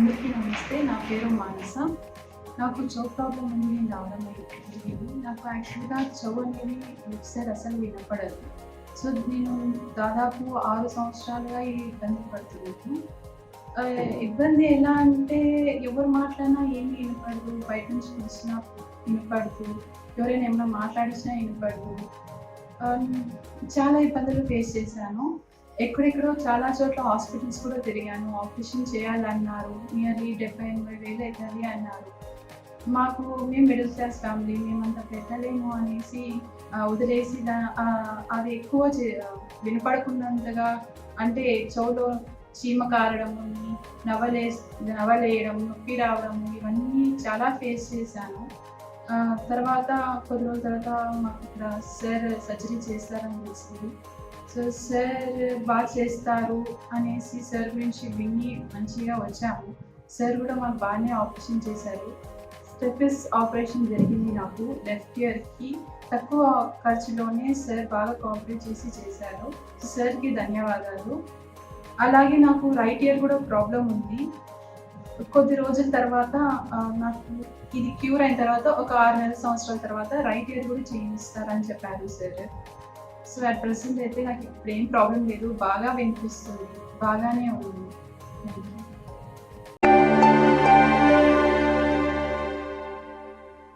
అందరికీ నమస్తే. నా పేరు మానస. నాకు చౌ ప్రాబ్లం అనేది రావడం నాకు యాక్చువల్గా చౌ అనేది ఒకసారి అసలు వినపడదు. సో నేను దాదాపు ఆరు సంవత్సరాలుగా ఈ ఇబ్బంది పడుతున్నాను. ఇబ్బంది ఎలా అంటే ఎవరు మాట్లాడినా ఏమి వినపడదు. బయట నుంచి పిలిచినా వినపడదు. ఎవరైనా ఏమైనా మాట్లాడిసినా వినపడదు. చాలా ఇబ్బందులు ఫేస్ చేశాను. ఎక్కడెక్కడో చాలా చోట్ల హాస్పిటల్స్ కూడా తిరిగాను. ఆపరేషన్ చేయాలన్నారు. నియర్లీ డెబ్బై ఎనభై వేలు అవుతుంది అన్నారు. మాకు మేము మిడిల్ క్లాస్ ఫ్యామిలీ మేమంత పెట్టలేము అనేసి వదిలేసి దా- అది ఎక్కువ చే- వినపడకున్నంతగా అంటే చెవులో చీమ కారడము నవలే నవలేయడం నొప్పి రావడము ఇవన్నీ చాలా ఫేస్ చేశాను. తర్వాత కొద్ది రోజుల తర్వాత మాకు ఇక్కడ సార్ సర్జరీ చేస్తారని తెలిసింది. సో సార్ బాగా చేస్తారు అనేసి సార్ గురించి విని మంచిగా వచ్చాము. సార్ కూడా మాకు బాగానే ఆపరేషన్ చేశారు. స్టెపిస్ ఆపరేషన్ జరిగింది నాకు. లెఫ్ట్ ఇయర్కి తక్కువ ఖర్చులోనే సార్ బాగా కాంప్లీట్ చేసి చేశారు. సార్కి ధన్యవాదాలు. అలాగే నాకు రైట్ ఇయర్ కూడా ప్రాబ్లం ఉంది. కొద్ది రోజుల తర్వాత నాకు ఇది క్యూర్ అయిన తర్వాత ఒక ఆరు నెలల సంవత్సరాల తర్వాత రైట్ ఇయర్ కూడా చేయిస్తారని చెప్పారు సార్ సో అట్ ప్రెసెంట్ అయితే నాకు ఇప్పుడు ఏం ప్రాబ్లం లేదు. బాగా వినిపిస్తుంది. బాగానే ఉంది. Thank you